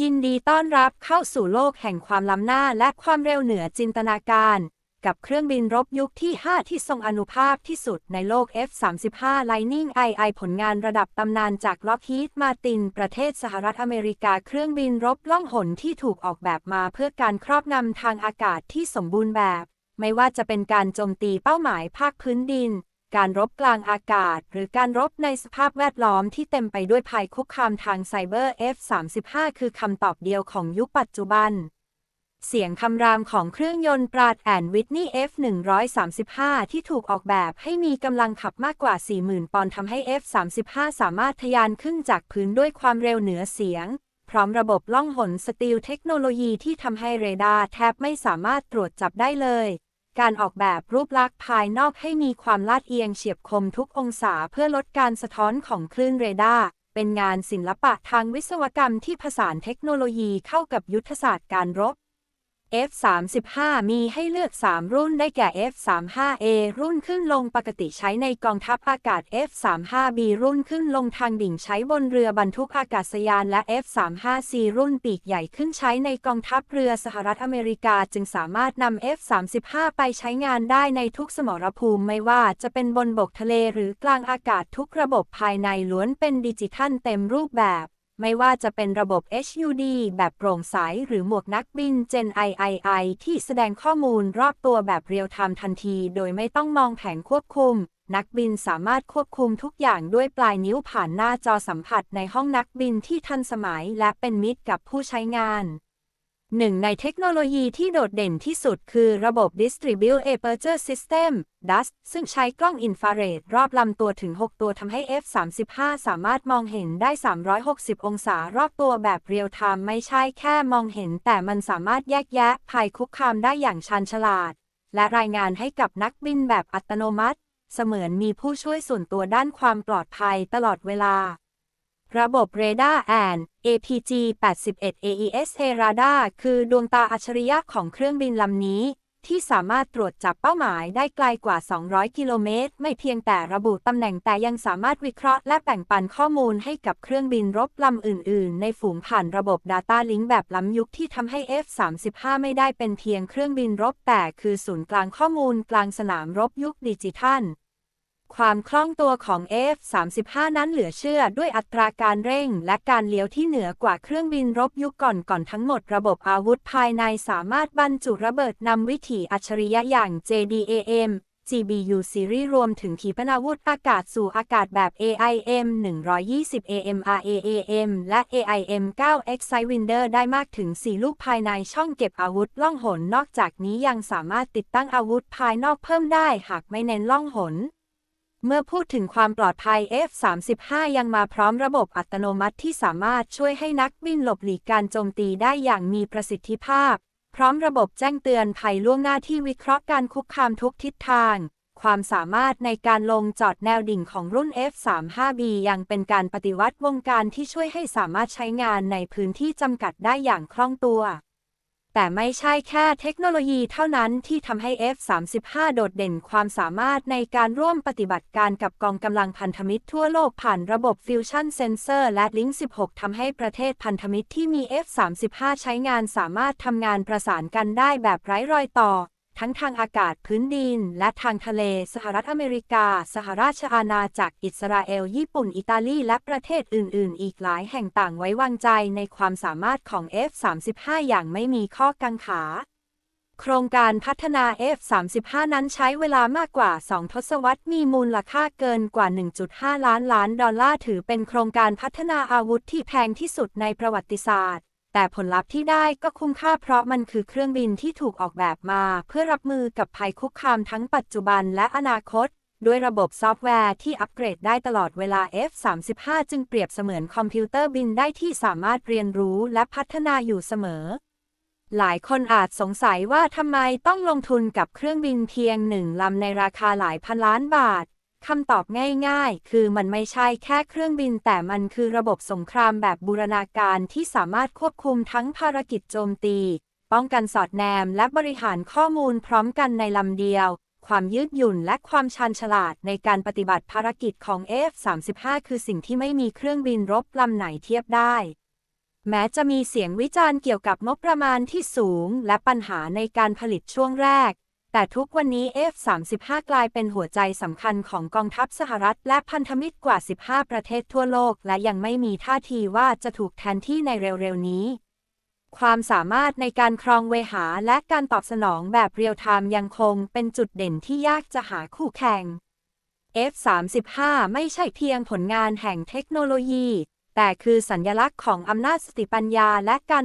ยินดีต้อนรับเข้าสู่โลกแห่งความล้ำหน้าและความเร็วเหนือจินตนาการ กับเครื่องบินรบยุคที่ 5 ที่ทรงอนุภาพที่สุดในโลก F-35 Lightning II ผลงานระดับตำนานจาก Lockheed Martin ประเทศสหรัฐอเมริกา เครื่องบินรบล่องหนที่ถูกออกแบบมาเพื่อการครอบงำทางอากาศที่สมบูรณ์แบบ ไม่ว่าจะเป็นการโจมตีเป้าหมายภาคพื้นดิน การรบกลางอากาศ หรือการรบในสภาพแวดล้อมที่เต็มไปด้วยภัยคุกคามทางไซเบอร์ F-35 คือคำตอบเดียวของยุคปัจจุบัน เสียงคำรามของเครื่องยนต์ปราดแอนวิทนี F135 ที่ถูกออกแบบให้มีกำลังขับมากกว่า 40,000 ปอนด์ทำให้ F35 สามารถทะยานขึ้นจากพื้นด้วยความเร็วเหนือเสียง พร้อมระบบล่องหนสตีลเทคโนโลยีที่ทำให้เรดาร์แทบไม่สามารถตรวจจับได้เลย การออกแบบรูปลักษณ์ภายนอกให้มีความลาดเอียงเฉียบคมทุกองศาเพื่อลดการสะท้อนของคลื่นเรดาร์ เป็นงานศิลปะทางวิศวกรรมที่ผสานเทคโนโลยีเข้ากับยุทธศาสตร์การรบ F35 มีให้เลือก 3 รุ่นได้แก่ F35A รุ่นขึ้นลงปกติใช้ในกองทัพอากาศ F35B รุ่นขึ้นลงทางดิ่งใช้บนเรือบรรทุกอากาศยานและ F35C รุ่นปีกใหญ่ขึ้นใช้ในกองทัพเรือสหรัฐอเมริกาจึงสามารถนำ F35 ไปใช้งานได้ในทุกสมรภูมิไม่ว่าจะเป็นบนบกทะเลหรือกลางอากาศทุกระบบภายในล้วนเป็นดิจิทัลเต็มรูปแบบ ไม่ว่าจะเป็นระบบ HUD แบบโปร่งใส หรือหมวกนักบิน Gen III ที่แสดงข้อมูลรอบตัวแบบเรียลไทม์ทันที โดยไม่ต้องมองแผงควบคุม นักบินสามารถควบคุมทุกอย่างด้วยปลายนิ้วผ่านหน้าจอสัมผัสในห้องนักบินที่ทันสมัยและเป็นมิตรกับผู้ใช้งาน หนึ่งในเทคโนโลยีที่โดดเด่นที่สุดคือระบบ Distribute Aperture System DAS ซึ่งใช้กล้องอินฟราเรดรอบลำตัวถึง 6 ตัวทำให้ F35 สามารถมองเห็นได้ 360 องศารอบตัวแบบเรียลไทม์ไม่ใช่แค่มองเห็น แต่มันสามารถแยกแยะภัยคุกคามได้อย่างชันฉลาด และรายงานให้กับนักบินแบบอัตโนมัติ เสมือนมีผู้ช่วยส่วนตัวด้านความปลอดภัยตลอดเวลา ระบบเรดาร์แอน APG 81 AESA Radar คือดวงตาอัจฉริยะของเครื่องบินลำนี้ ที่สามารถตรวจจับเป้าหมายได้ไกลกว่า 200 กิโลเมตร ไม่เพียงแต่ระบุตำแหน่งแต่ยังสามารถวิเคราะห์และแบ่งปันข้อมูลให้กับเครื่องบินรบลำอื่น ๆ ในฝูงผ่านระบบ Data Link แบบล้ำยุคที่ทำให้ F-35 ไม่ได้เป็นเพียงเครื่องบินรบแต่คือศูนย์กลางข้อมูลกลางสนามรบยุคดิจิทัล ความคล่องตัวของ F-35 นั้นเหลือเชื่อด้วยอัตราการเร่ง และการเลี้ยวที่เหนือกว่าเครื่องบินรบยุคก่อนก่อนทั้งหมดระบบอาวุธภายในสามารถบรรจุระเบิดนำวิถีอัจฉริยะอย่าง JDAM GBU ซีรีส์รวมถึงขีปนาวุธอากาศสู่อากาศแบบ AIM 120 AMRAAM และ AIM 9 X Sidewinder ได้มากถึง 4 ลูกภายในช่องเก็บอาวุธล่องหน นอกจากนี้ยังสามารถติดตั้งอาวุธภายนอกเพิ่มได้หากไม่เน้นล่องหน เมื่อพูดถึงความปลอดภัย F-35 ยังมาพร้อมระบบอัตโนมัติที่สามารถช่วยให้นักบินหลบหลีกการโจมตีได้อย่างมีประสิทธิภาพ พร้อมระบบแจ้งเตือนภัยล่วงหน้าที่วิเคราะห์การคุกคามทุกทิศทาง ความสามารถในการลงจอดแนวดิ่งของรุ่น F-35B ยังเป็นการปฏิวัติวงการที่ช่วยให้สามารถใช้งานในพื้นที่จำกัดได้อย่างคล่องตัว แต่ไม่ใช่แค่เทคโนโลยีเท่านั้นที่ทำให้ F-35 โดดเด่นความสามารถในการร่วมปฏิบัติการกับกองกำลังพันธมิตรทั่วโลกผ่านระบบฟิวชั่นเซนเซอร์และลิงก์16ทำให้ประเทศพันธมิตรที่มี F-35 ใช้งานสามารถทำงานประสานกันได้แบบไร้รอยต่อ ทั้งทางอากาศพื้นดิน และทางทะเล สหรัฐอเมริกา สหราชอาณาจักรอิสราเอล ญี่ปุ่น อิตาลี และประเทศอื่น ๆ อีกหลายแห่งต่างไว้วางใจในความสามารถของ F-35 อย่างไม่มีข้อกังขา โครงการพัฒนา F-35 นั้นใช้เวลามากกว่า 2 ทศวรรษมีมูลค่าเกินกว่า 1.5 ล้านล้านดอลลาร์ถือเป็นโครงการพัฒนาอาวุธที่แพงที่สุดในประวัติศาสตร์ แต่ผลลัพธ์ที่ได้ก็คุ้มค่าเพราะมันคือเครื่องบินที่ถูกออกแบบมาเพื่อรับมือกับภัยคุกคามทั้งปัจจุบันและอนาคต ด้วยระบบซอฟต์แวร์ที่อัปเกรดได้ตลอดเวลา F35 จึงเปรียบเสมือนคอมพิวเตอร์บินได้ที่สามารถเรียนรู้และพัฒนาอยู่เสมอ หลายคนอาจสงสัยว่าทำไมต้องลงทุนกับเครื่องบินเพียงหนึ่งลำในราคาหลายพันล้านบาท คำตอบง่ายๆ คือมันไม่ใช่แค่เครื่องบิน แต่มันคือระบบสงครามแบบบูรณาการที่สามารถควบคุมทั้งภารกิจโจมตี ป้องกันสอดแนมและบริหารข้อมูลพร้อมกันในลำเดียว ความยืดหยุ่นและความชันฉลาดในการปฏิบัติภารกิจของ F-35 คือสิ่งที่ไม่มีเครื่องบินรบลำไหนเทียบได้ แม้จะมีเสียงวิจารณ์เกี่ยวกับงบประมาณที่สูง และปัญหาในการผลิตช่วงแรก แต่ทุกวันนี้ F-35 กลายเป็นหัวใจสำคัญของกองทัพสหรัฐ และพันธมิตรกว่า 15 ประเทศทั่วโลก และยังไม่มีท่าทีว่าจะถูกแทนที่ในเร็วๆนี้ ความสามารถในการครองเวหาและการตอบสนองแบบเรียลไทม์ยังคงเป็นจุดเด่นที่ยากจะหาคู่แข่ง F-35 ไม่ใช่เพียงผลงานแห่งเทคโนโลยี แต่คือสัญลักษณ์ของอำนาจสติปัญญาและการ